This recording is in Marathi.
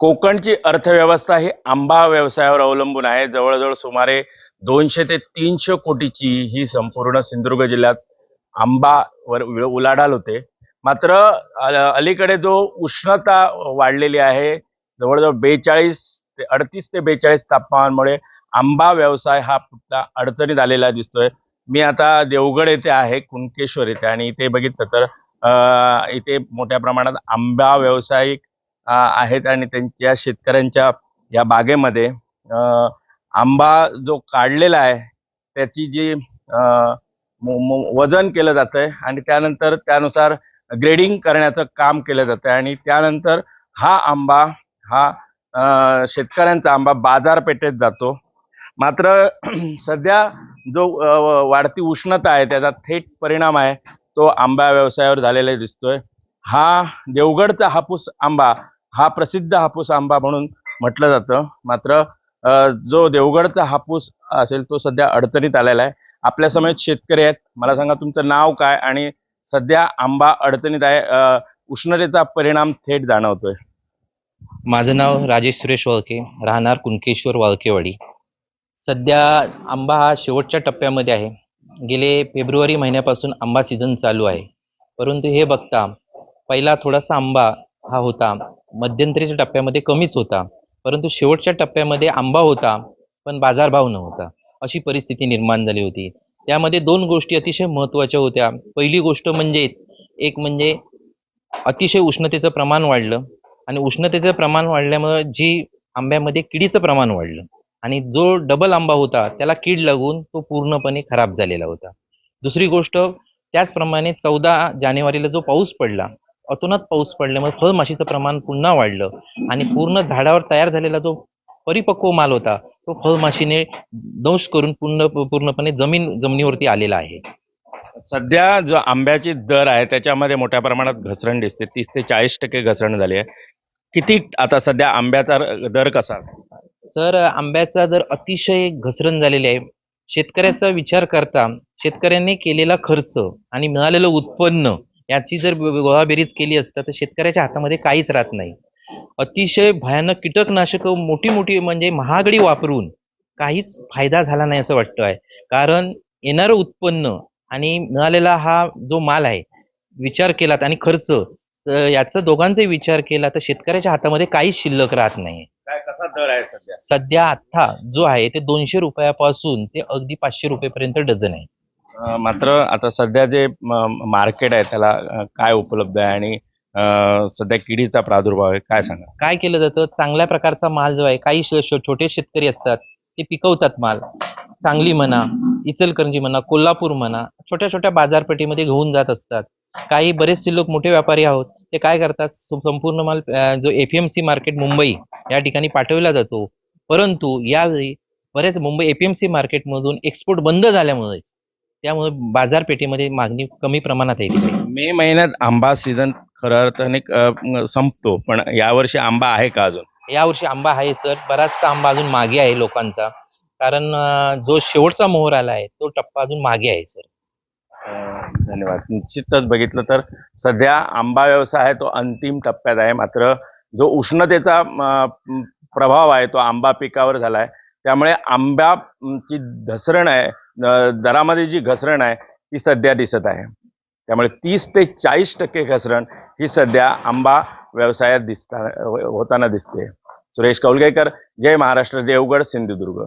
कोकणची अर्थव्यवस्था ही आंबा व्यवसायावर अवलंबून आहे. जवळजवळ सुमारे दोनशे ते तीनशे कोटीची ही संपूर्ण सिंधुदुर्ग जिल्ह्यात आंबा वर उलाढाल होते. मात्र अलीकडे जो उष्णता वाढलेली आहे जवळजवळ बेचाळीस ते अडतीस ते बेचाळीस तापमानामुळे आंबा व्यवसाय हा पुन्हा अडचणीत आलेला दिसतोय. मी आता देवगड येथे आहे कुणकेश्वर येथे आणि इथे बघितलं तर इथे मोठ्या प्रमाणात आंबा व्यावसायिक आहेत आणि त्यांच्या शेतकऱ्यांच्या या बागेमध्ये आंबा जो काढलेला आहे त्याची जी वजन केलं जातंय आणि त्यानंतर त्यानुसार ग्रेडिंग करण्याचं काम केलं जातंय आणि त्यानंतर हा आंबा हा शेतकऱ्यांचा आंबा बाजारपेठेत जातो. मात्र सध्या जो वाढती उष्णता आहे त्याचा थेट परिणाम आहे तो आंबा व्यवसायावर झालेला दिसतोय. हा देवगडचा हापूस आंबा हा प्रसिद्ध हापूस आंबा म्हणून म्हटलं जातं. मात्र जो देवगडचा हापूस असेल तो सध्या अडचणीत आलेला आहे. आपल्या समेत शेतकरी आहेत. मला सांगा तुमचं नाव काय आणि सध्या आंबा अडचणीत आहे. उष्णतेचा परिणाम थेट जाणवतोय. माझं नाव राजेश सुरेश वाळके. राहणार कुणकेश्वर वाळकेवाडी. सध्या आंबा हा शेवटच्या टप्प्यामध्ये आहे. गेले फेब्रुवारी महिन्यापासून आंबा सीझन चालू आहे. परंतु हे बघता पहिला थोडासा आंबा हा होता. मध्यंतरीच्या टप्प्यामध्ये कमीच होता. परंतु शेवटच्या टप्प्यामध्ये आंबा होता पण बाजारभाव नव्हता. अशी परिस्थिती निर्माण झाली होती. त्यामध्ये दोन गोष्टी अतिशय महत्त्वाच्या होत्या. पहिली गोष्ट म्हणजेच एक म्हणजे अतिशय उष्णतेचं प्रमाण वाढलं. आणि उष्णतेचं प्रमाण वाढल्यामुळे जी आंब्यामध्ये किडीचं प्रमाण वाढलं. आणि जो डबल आंबा होता त्याला कीड लागून तो पूर्णपणे खराब झालेला होता. दुसरी गोष्ट त्याचप्रमाणे चौदा जानेवारीला जो पाऊस पडला अतोनात पाऊस पडल्यामुळे फळमाशीचं प्रमाण पुन्हा वाढलं. आणि पूर्ण झाडावर तयार झालेला जो परिपक्व माल होता तो फळमाशीने दंश करून पूर्ण पूर्णपणे जमीन जमिनीवरती आलेला आहे. सध्या जो आंब्याची दर आहे त्याच्यामध्ये मोठ्या प्रमाणात घसरण दिसते. तीस ते चाळीस टक्के घसरण झाली आहे. किती आता सध्या आंब्याचा दर कसा सर आंब्याचा दर अतिशय घसरण झालेली आहे. शेतकऱ्याचा विचार करता शेतकऱ्यांनी केलेला खर्च आणि मिळालेलं उत्पन्न याची जर गोळाबेरीज केली असता तर शेतकऱ्याच्या हातामध्ये काहीच राहत नाही. अतिशय भयानक कीटकनाशकं मोठी मोठी म्हणजे महागडी वापरून काहीच फायदा झाला नाही असं वाटतं आहे. कारण येणारं उत्पन्न आणि मिळालेला हा जो माल आहे विचार केलात आणि खर्च याचा दोघांचाही विचार केला तर शेतकऱ्याच्या हातामध्ये काहीच शिल्लक राहत नाही. काय कसा दर आहे सध्या? सध्या आता जो आहे ते दोनशे रुपयापासून ते अगदी पाचशे रुपयेपर्यंत डझन आहे. मात्र आता सध्या जे मार्केट आहे त्याला काय उपलब्ध आहे आणि सध्या किडीचा प्रादुर्भाव आहे काय सांगा काय केलं जातं? चांगल्या प्रकारचा माल जो आहे काही छोटे शेतकरी असतात ते पिकवतात माल. सांगली म्हणा इचलकरंजी म्हणा कोल्हापूर म्हणा छोट्या छोट्या बाजारपेठेमध्ये घेऊन जात असतात. काही बरेचसे लोक मोठे व्यापारी आहोत ते काय करतात? संपूर्ण माल जो एपीएमसी मार्केट मुंबई या ठिकाणी पाठवला जातो. परंतु यावेळी बरेच मुंबई एपीएमसी मार्केटमधून एक्सपोर्ट बंद झाल्यामुळेच त्यामुळे बाजारपेठेमध्ये मागणी कमी प्रमाणात आहे तिकडे. मे महिन्यात आंबा सीझन खरं अर्थाने अं, संपतो. पण यावर्षी आंबा आहे का अजून? यावर्षी आंबा आहे सर. बराचसा आंबा अजून मागे आहे लोकांचा. कारण अं, जो शेवटचा मोहर आला आहे तो टप्पा अजून मागे आहे सर. धन्यवाद. निश्चितच बघितलं तर सध्या आंबा व्यवसाय आहे तो अंतिम टप्प्यात आहे. मात्र जो उष्णतेचा प्रभाव आहे तो आंबा पिकावर झाला आहे. त्यामुळे आंब्याची घसरण आहे दरामध्ये जी घसरण आहे ती सध्या दिसत आहे. त्यामुळे तीस ते चाळीस टक्के घसरण ही सध्या आंबा व्यवसायात दिसता होताना दिसते. सुरेश कौलगेकर जय महाराष्ट्र देवगड सिंधुदुर्ग.